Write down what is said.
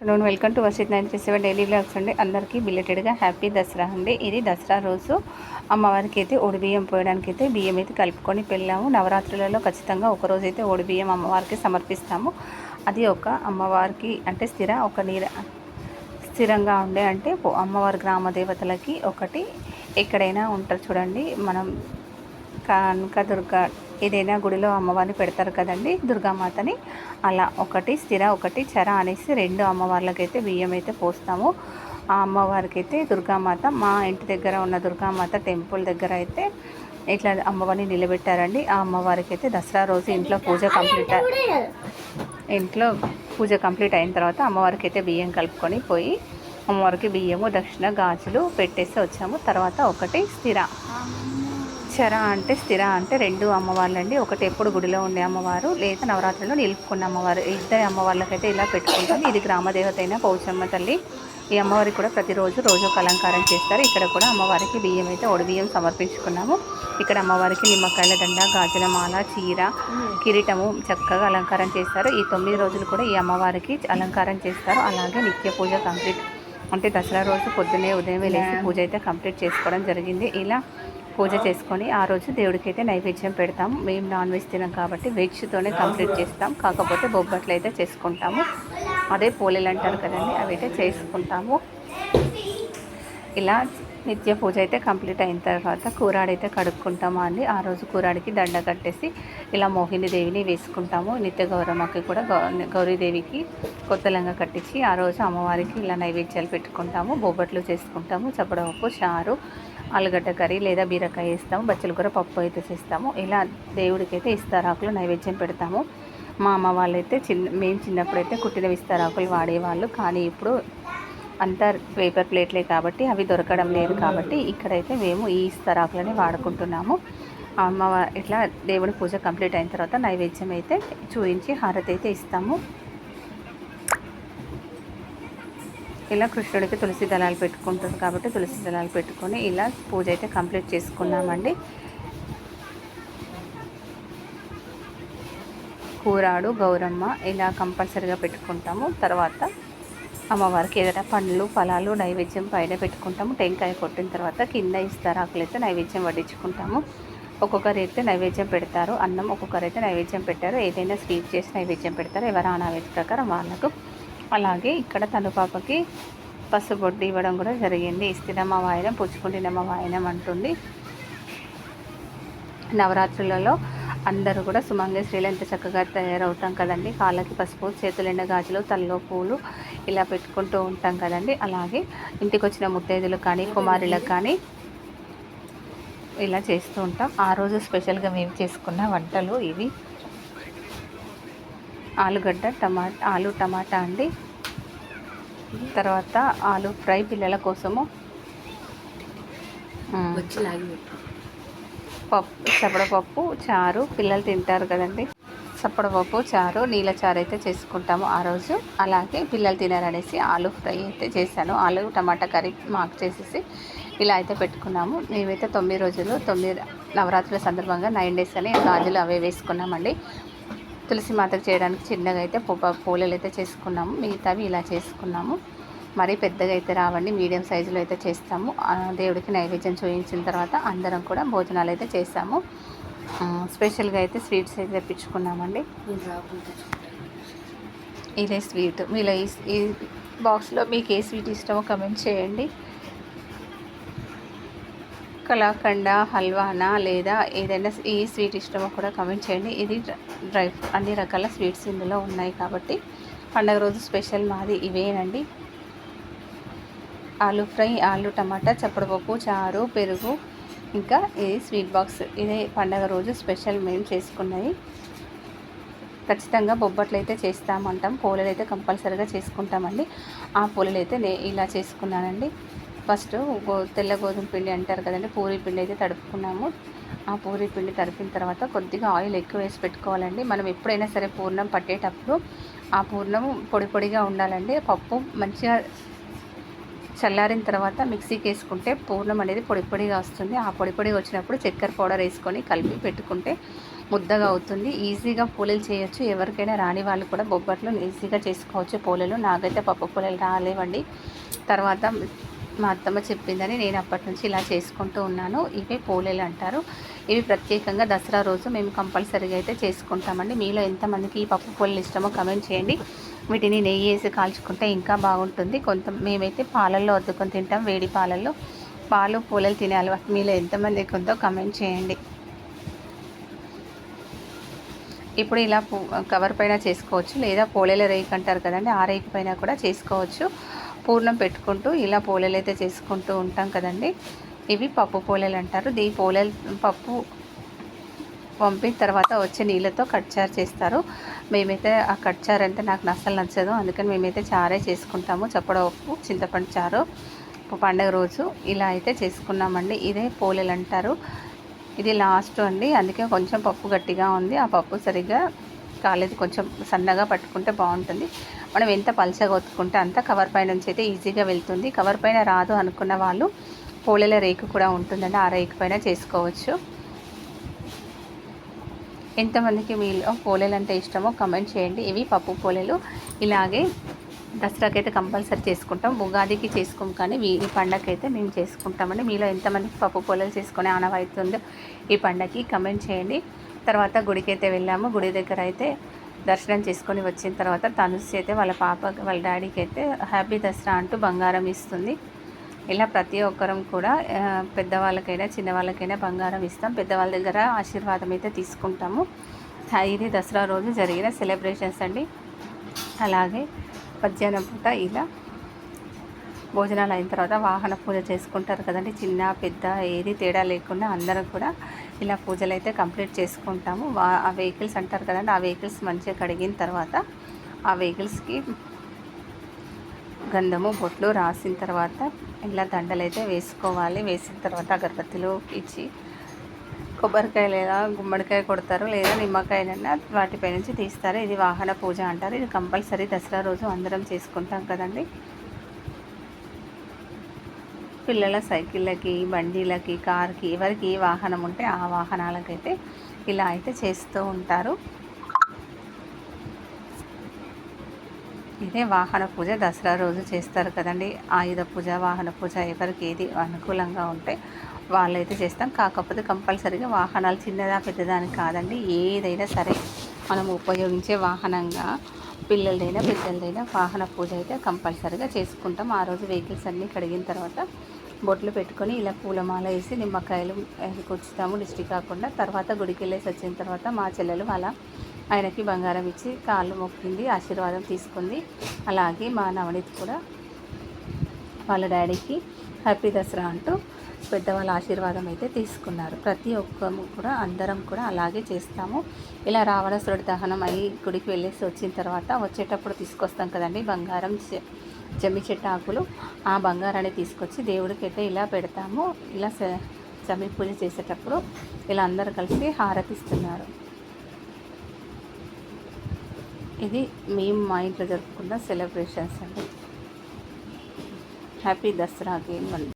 Hello welcome to Varshith nine three seven daily blogs అండి. అందరికీ బిల్లెటెడ్గా happy Dasara అండి. ఇది దసరా రోజు. అమ్మవారికి అయితే ఒడి బియ్యం పోయడానికి అయితే బియ్యం అయితే కలుపుకొని పెళ్ళాము. నవరాత్రులలో ఖచ్చితంగా ఒకరోజు అయితే ఒడి బియ్యం అమ్మవారికి సమర్పిస్తాము. అది ఒక అమ్మవారికి అంటే స్థిర ఒక నీర స్థిరంగా ఉండే అంటే అమ్మవారి గ్రామ దేవతలకి ఒకటి ఎక్కడైనా ఉంటారు చూడండి. మనం కనకదుర్గ ఏదైనా గుడిలో అమ్మవారిని పెడతారు కదండి దుర్గామాతని. అలా ఒకటి స్థిర ఒకటి చర అనేసి రెండు అమ్మవార్లకైతే బియ్యం అయితే పోస్తాము. ఆ అమ్మవారికి అయితే దుర్గామాత మా ఇంటి దగ్గర ఉన్న దుర్గామాత టెంపుల్ దగ్గర అయితే ఇట్లా అమ్మవారిని నిలబెట్టారండి. ఆ అమ్మవారికి అయితే దసరా రోజు ఇంట్లో పూజ కంప్లీట్ ఇంట్లో పూజ కంప్లీట్ అయిన తర్వాత అమ్మవారికి అయితే బియ్యం కలుపుకొని పోయి అమ్మవారికి బియ్యము దక్షిణ గాజులు పెట్టేసి వచ్చాము. తర్వాత ఒకటి స్థిర. చర అంటే స్థిర అంటే రెండు అమ్మవార్లండి. ఒకటి ఎప్పుడు గుడిలో ఉండే అమ్మవారు లేదా నవరాత్రిలో నిలుపుకున్న అమ్మవారు. ఇద్దరి అమ్మవార్లకైతే ఇలా పెట్టుకుంటాం. ఇది గ్రామదేవత అయిన పౌచమ్మ తల్లి ఈ అమ్మవారికి కూడా ప్రతిరోజు రోజు అలంకారం చేస్తారు. ఇక్కడ కూడా అమ్మవారికి బియ్యం అయితే ఒడి బియ్యం సమర్పించుకున్నాము. ఇక్కడ అమ్మవారికి నిమ్మకాయల దండ గాజుల మాల చీర కిరీటము చక్కగా అలంకారం చేస్తారు. ఈ తొమ్మిది రోజులు కూడా ఈ అమ్మవారికి అలంకారం చేస్తారు. అలాగే నిత్య పూజ కంప్లీట్. అంటే దసరా రోజు పొద్దున్నే ఉదయం లేచి పూజ అయితే కంప్లీట్ చేసుకోవడం జరిగింది. ఇలా పూజ చేసుకొని ఆ రోజు దేవుడికి అయితే నైవేద్యం పెడతాం. మేము నాన్ వెజ్ తినం కాబట్టి వెజ్తోనే కంప్లీట్ చేస్తాం. కాకపోతే బొబ్బట్లు అయితే చేసుకుంటాము. అదే పోలేలు అంటారు కదండి అవి అయితే చేసుకుంటాము. ఇలా నిత్య పూజ అయితే కంప్లీట్ అయిన తర్వాత కూరాడైతే కడుక్కుంటాము అండి. ఆ రోజు కూరాడికి దండ కట్టేసి ఇలా మోహిని దేవిని వేసుకుంటాము. నిత్య గౌరమ్మకి కూడా గౌ- గౌరీదేవికి కొత్త లంగా కట్టించి ఆ రోజు అమ్మవారికి ఇలా నైవేద్యాలు పెట్టుకుంటాము. బొబ్బట్లు చేసుకుంటాము. చప్పడపప్పు చారు ఆలుగడ్డ కర్రీ లేదా బీరకాయ వేస్తాము బచ్చల కూర పప్పు అయితే చేస్తాము. ఇలా దేవుడికి అయితే ఇస్తారాకులు నైవేద్యం పెడతాము. మా అమ్మ వాళ్ళైతే చిన్న మేము చిన్నప్పుడైతే కుట్టిన విస్తారాకులు వాడేవాళ్ళు. కానీ ఇప్పుడు అంతా పేపర్ ప్లేట్లే కాబట్టి అవి దొరకడం లేదు కాబట్టి ఇక్కడైతే మేము ఈ ఇస్తారాకులని వాడుకుంటున్నాము. అమ్మ ఇట్లా దేవుడి పూజ కంప్లీట్ అయిన తర్వాత నైవేద్యం అయితే చూపించి హారతి అయితే ఇస్తాము. ఇలా కృష్ణుడికి తులసి దళాలు పెట్టుకుంటారు కాబట్టి తులసి దళాలు పెట్టుకొని ఇలా పూజ అయితే కంప్లీట్ చేసుకున్నామండి. కూరాడు గౌరమ్మ ఇలా కంపల్సరీగా పెట్టుకుంటాము. తర్వాత అమ్మవారికి ఏదైనా పండ్లు ఫలాలు నైవేద్యం పైన పెట్టుకుంటాము. టెంకాయ కొట్టిన తర్వాత కింద ఇస్తారాకులు అయితే నైవేద్యం వడ్డించుకుంటాము. ఒక్కొక్కరు అయితే నైవేద్యం పెడతారు. అన్నం ఒక్కొక్కరు అయితే నైవేద్యం పెట్టారు. ఏదైనా స్వీట్ చేసి నైవేద్యం పెడతారు. ఎవరు ఆ నైవేద్య ప్రకారం వాళ్ళకు అలాగే ఇక్కడ తను పాపకి పసుబొడ్డు ఇవ్వడం కూడా జరిగింది. ఇస్తినమ్మ వాయనం పుచ్చుకుంటినమ్మ వాయనం అంటుంది. నవరాత్రులలో అందరూ కూడా సుమంగ స్త్రీలు ఎంత చక్కగా తయారవుతాం కదండి. కాళ్ళకి పసుపు చేతులు ఎండ గాజులు తలలో పూలు ఇలా పెట్టుకుంటూ ఉంటాం కదండి. అలాగే ఇంటికి వచ్చిన ముత్తైదులకు కానీ కుమారులకు కానీ ఇలా చేస్తూ ఉంటాం. ఆ రోజు స్పెషల్గా మేము చేసుకున్న వంటలు ఇవి. ఆలుగడ్డ టమాటా ఆలు టమాటా అండి. తర్వాత ఆలు ఫ్రై పిల్లల కోసము. పప్పు చప్పడపప్పు చారు పిల్లలు తింటారు కదండి. చప్పడపప్పు చారు నీళ్ళ చారు అయితే చేసుకుంటాము ఆ రోజు. అలాగే పిల్లలు తినారనేసి ఆలు ఫ్రై అయితే చేశాను. ఆలు టమాటా కర్రీ మాకు చేసేసి ఇలా అయితే పెట్టుకున్నాము. మేమైతే తొమ్మిది రోజులు తొమ్మిది నవరాత్రుల సందర్భంగా నైన్ డేస్ అని గాజులు అవే వేసుకున్నామండి. తులసి మాతకు చేయడానికి చిన్నగా అయితే పూలలు అయితే చేసుకున్నాము. మిగతావి ఇలా చేసుకున్నాము. మరీ పెద్దగా అయితే రావండి. మీడియం సైజులో అయితే చేస్తాము. ఆ దేవుడికి నైవేద్యం చూపించిన తర్వాత అందరం కూడా భోజనాలు అయితే చేస్తాము స్పెషల్గా అయితే స్వీట్స్ అయితే తెప్పించుకున్నామండి. ఇదే స్వీట్. మీలో ఈ ఈ బాక్స్లో మీకు ఏ స్వీట్ ఇష్టమో కమెంట్ చేయండి. కలాకండ హల్వానా లేదా ఏదైనా ఈ స్వీట్ ఇష్టమో కూడా కమెంట్ చేయండి. ఇది డ్రై అన్ని రకాల స్వీట్స్ ఇందులో ఉన్నాయి కాబట్టి పండగ రోజు స్పెషల్ మాది ఇవేనండి. ఆలు ఫ్రై ఆలు టమాటా చప్పడపప్పు చారు పెరుగు ఇంకా ఇది స్వీట్ బాక్స్. ఇదే పండగ రోజు స్పెషల్ మేము చేసుకున్నది. ఖచ్చితంగా బొబ్బట్లు అయితే చేస్తామంటాం. పూలలు అయితే కంపల్సరీగా చేసుకుంటామండి. ఆ పూలలు అయితే నే ఇలా చేసుకున్నానండి. ఫస్ట్ గో తెల్ల గోధుమ పిండి అంటారు కదండి పూరి పిండి అయితే తడుపుకున్నాము. ఆ పూరి పిండి తడిపిన తర్వాత కొద్దిగా ఆయిల్ ఎక్కువ వేసి పెట్టుకోవాలండి. మనం ఎప్పుడైనా సరే పూర్ణం పట్టేటప్పుడు ఆ పూర్ణం పొడి పొడిగా ఉండాలండి. పప్పు మంచిగా చల్లారిన తర్వాత మిక్సీకి వేసుకుంటే పూర్ణం అనేది పొడి పొడిగా వస్తుంది. ఆ పొడి పొడిగా వచ్చినప్పుడు చక్కెర పౌడర్ వేసుకొని కలిపి పెట్టుకుంటే ముద్దగా అవుతుంది. ఈజీగా పూలలు చేయొచ్చు. ఎవరికైనా రాని వాళ్ళు కూడా బొబ్బట్లు ఈజీగా చేసుకోవచ్చు. పూలలు నాకైతే పప్పు పూలలు రాలేవండి. తర్వాత మా అత్తమ్మ చెప్పిందని నేను అప్పటి నుంచి ఇలా చేసుకుంటూ ఉన్నాను. ఇవే పోలేలు అంటారు. ఇవి ప్రత్యేకంగా దసరా రోజు మేము కంపల్సరీగా అయితే చేసుకుంటామండి. మీలో ఎంతమందికి ఈ పప్పు పోలేలు ఇష్టమో కమెంట్ చేయండి. వీటిని నెయ్యి వేసి కాల్చుకుంటే ఇంకా బాగుంటుంది. కొంత మేమైతే పాలల్లో వద్దుకొని తింటాం. వేడి పాలల్లో పాలు పూలలు తినే అలవాటు మీలో ఎంతమందికి ఉందో కమెంట్ చేయండి. ఇప్పుడు ఇలా కవర్ పైన చేసుకోవచ్చు. లేదా పోలేల రేక్ అంటారు కదండి ఆ రేక్ పైన కూడా చేసుకోవచ్చు. పూర్ణం పెట్టుకుంటూ ఇలా పోలేలు అయితే చేసుకుంటూ ఉంటాం కదండి. ఇవి పప్పు పోలేలు అంటారు. దీ పోలేలు పప్పు పంపిన తర్వాత వచ్చే నీళ్ళతో కట్చారు చేస్తారు. మేమైతే ఆ కట్చారు అంటే నాకు నస్సలు నచ్చదు. అందుకని మేమైతే చారే చేసుకుంటాము. చప్పడపప్పు చింతపండు చారు పండగ రోజు ఇలా అయితే చేసుకున్నామండి. ఇదే పోలేలు అంటారు. ఇది లాస్ట్ అండి. అందుకే కొంచెం పప్పు గట్టిగా ఉంది. ఆ పప్పు సరిగ్గా కాలేదు. కొంచెం సన్నగా పట్టుకుంటే బాగుంటుంది. మనం ఎంత పలచగా ఒత్తుకుంటే అంత కవర్ పై నుంచి అయితే ఈజీగా వెళ్తుంది. కవర్ పైన రాదు అనుకున్న వాళ్ళు పోలేల రేకు కూడా ఉంటుందండి. ఆ రేకు పైన చేసుకోవచ్చు. ఎంతమందికి మీలో పోలేలు అంటే ఇష్టమో కమెంట్ చేయండి. ఇవి పప్పు పోలేలు. ఇలాగే దసరాకి అయితే కంపల్సరీ చేసుకుంటాం. ఉగాదికి చేసుకోం కానీ ఈ పండగకి అయితే మేము చేసుకుంటామండి. మీలో ఎంతమందికి పప్పు పోలేలు చేసుకునే ఆనవాయితుందో ఈ పండగకి కమెంట్ చేయండి. తర్వాత గుడికి అయితే వెళ్ళాము. గుడి దగ్గర అయితే దర్శనం చేసుకొని వచ్చిన తర్వాత తనుసి అయితే వాళ్ళ పాప వాళ్ళ డాడీకి అయితే హ్యాపీ దసరా అంటూ బంగారం ఇస్తుంది. ఇలా ప్రతి ఒక్కరం కూడా పెద్దవాళ్ళకైనా చిన్నవాళ్ళకైనా బంగారం ఇస్తాం. పెద్దవాళ్ళ దగ్గర ఆశీర్వాదం అయితే తీసుకుంటాము. ఇది దసరా రోజు జరిగిన సెలబ్రేషన్స్ అండి. అలాగే మధ్యాహ్నం పూట ఇలా భోజనాలు అయిన తర్వాత వాహన పూజ చేసుకుంటారు కదండి. చిన్న పెద్ద ఏది తేడా లేకుండా అందరం కూడా ఇలా పూజలు అయితే కంప్లీట్ చేసుకుంటాము. ఆ వెహికల్స్ అంటారు కదండి ఆ వెహికల్స్ మంచిగా కడిగిన తర్వాత ఆ వెహికల్స్కి గంధము బొట్లు రాసిన తర్వాత ఇలా దండలు అయితే వేసుకోవాలి. వేసిన తర్వాత అగరబత్తిలు ఇచ్చి కొబ్బరికాయ లేదా గుమ్మడికాయ కొడతారు లేదా నిమ్మకాయనైనా వాటిపై నుంచి తీస్తారు. ఇది వాహన పూజ అంటారు. ఇది కంపల్సరీ దసరా రోజు అందరం చేసుకుంటాం కదండి. పిల్లల సైకిళ్ళకి బండిలకి కార్కి ఎవరికి ఏ వాహనం ఉంటే ఆ వాహనాలకైతే ఇలా అయితే చేస్తూ ఉంటారు. ఇదే వాహన పూజ. దసరా రోజు చేస్తారు కదండి. ఆయుధ పూజ వాహన పూజ ఎవరికి ఏది అనుకూలంగా ఉంటే వాళ్ళైతే చేస్తాం. కాకపోతే కంపల్సరీగా వాహనాలు చిన్నదా పెద్దదాని కాదండి. ఏదైనా సరే మనం ఉపయోగించే వాహనంగా పిల్లలదైనా పెద్దలదైనా వాహన పూజ అయితే కంపల్సరీగా చేసుకుంటాం. ఆ రోజు వెహికల్స్ అన్నీ కడిగిన తర్వాత బొట్లు పెట్టుకొని ఇలా పూలమాల వేసి నిమ్మకాయలు కూర్చుతాము డిస్టిక్ కాకుండా. తర్వాత గుడికి వెళ్ళేసి వచ్చిన తర్వాత మా చెల్లెలు అలా ఆయనకి బంగారం ఇచ్చి కాళ్ళు మొక్కింది ఆశీర్వాదం తీసుకుంది. అలాగే మా నవనీత్ కూడా వాళ్ళ డాడీకి హ్యాపీ దసరా అంటూ పెద్దవాళ్ళ ఆశీర్వాదం అయితే తీసుకున్నారు. ప్రతి ఒక్కరు కూడా అందరం కూడా అలాగే చేస్తాము. ఇలా రావణాసురుడు దహనం అయ్యి గుడికి వెళ్ళేసి వచ్చిన తర్వాత వచ్చేటప్పుడు తీసుకొస్తాం కదండి బంగారం జమ్మి చెట్టు ఆకులు. ఆ బంగారాన్ని తీసుకొచ్చి దేవుడికి అయితే ఇలా పెడతాము. ఇలా జమ్మి పూజ చేసేటప్పుడు ఇలా అందరు కలిసి హారతిస్తున్నారు. ఇది మేము మా ఇంట్లో జరుపుకున్న సెలబ్రేషన్స్ అండి. హ్యాపీ దసరా గేమ్ అండి